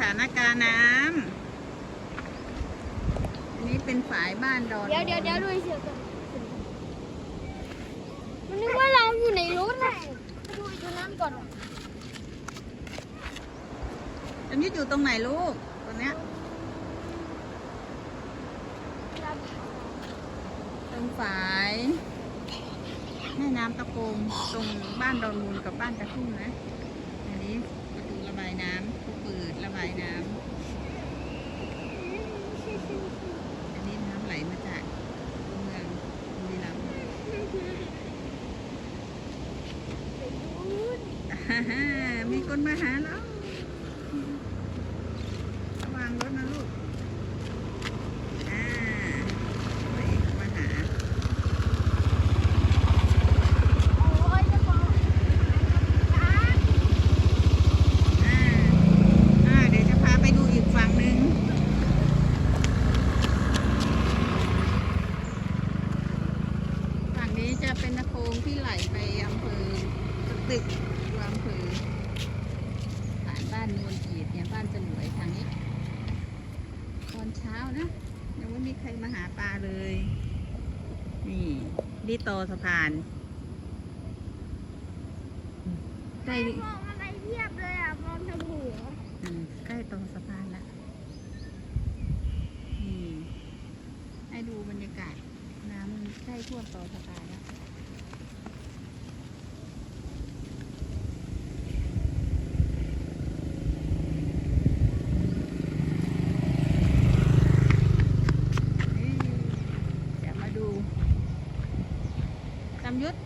ถานการณ์น้ำอันนี้เป็นฝายบ้านดอนเดี๋ยวเดี๋ยวเดี๋ยวดูเชือกก่อนมันนึกว่าเราอยู่ในรถน่ะไปดูไอ้ตัวนั้นก่อนว่ะจำยึดอยู่ตรงไหนลูกตัวเนี้ยตรงฝายแม่น้ำตะโกงตรงบ้านดอนมูลกับบ้านตะทุ่งนะ น้ำ อันนี้น้ำไหลมาจากตัวเมืองบุรีรัมย์อ่าฮะมีคนมาหาแล้วระวังรถนะลูกอ่าพระเอกมาหา โอ้ยจะบอกอะ อ่าอ่าเดี๋ยวจะพาไปดูอีกฝั่งหนึ่งฝั่งนี้ จะเป็นโค้งที่ไหลไปอำเภอตึกอำเภอผ่านบ้านนวลจีดเนี่ยบ้านจะหวยทางนี้ ตอนเช้านะยังไม่มีใครมาหาปลาเลย นี่นี่โตสะพานใกล้มองอะไรเทียบเลยอะมองทางหัวใกล้ตรงสะพานละนี่ให้ดูบรรยากาศ น้ำมันใกล้ท่วมต่อสะพานแล้วนี่เดี๋ยวมาดูจำยุทธ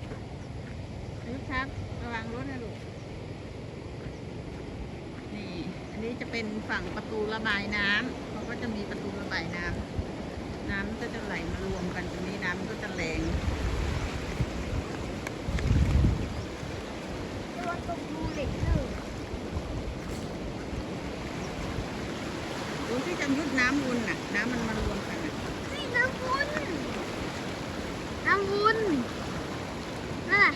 ยุทธครับ ระวังรถนะลูก นี่ อันนี้จะเป็นฝั่งประตูระบายน้ำเขาก็จะมีประตูระบายน้ำ น้ำก็จะไหลมารวมกันตรงนี้น้ำก็จะแรงตัวตกรูเหล็กเลยดูที่จำยุดน้ำวนน่ะ น้ำมันมารวมกันน่ะนี่น้ำวุ้นน้ำวุ้นนั่นแหละ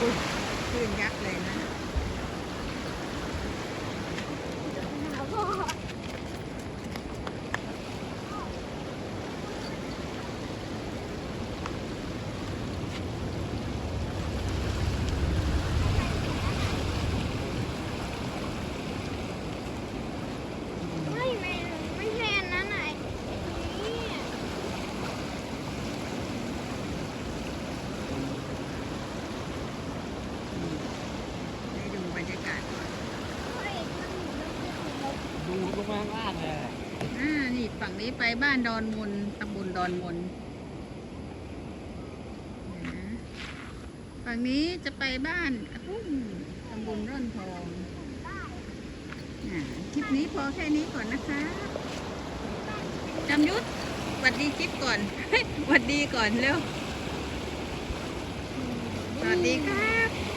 อุ๊ยคลื่นยักษ์เลยนะ หาพ่อ ไม่ไม่ไม่ใช่อันนั้นไหนะไอ้นี่ ให้ดูบรรยากาศก่อน เฮ้ยมันเหมือนเราเป็นางล่างเลยอ่านี่ฝั่งนี้ไปบ้านดอนมนตำบลดอนมนนะฝั่งนี้จะไปบ้านกระทุ่มตำบลร่อนทองอ่คลิปนี้พอแค่นี้ก่อนนะคะจำยุทธสวัสดีคลิปก่อนสวัสดีก่อนเร็วสวัสดีครับ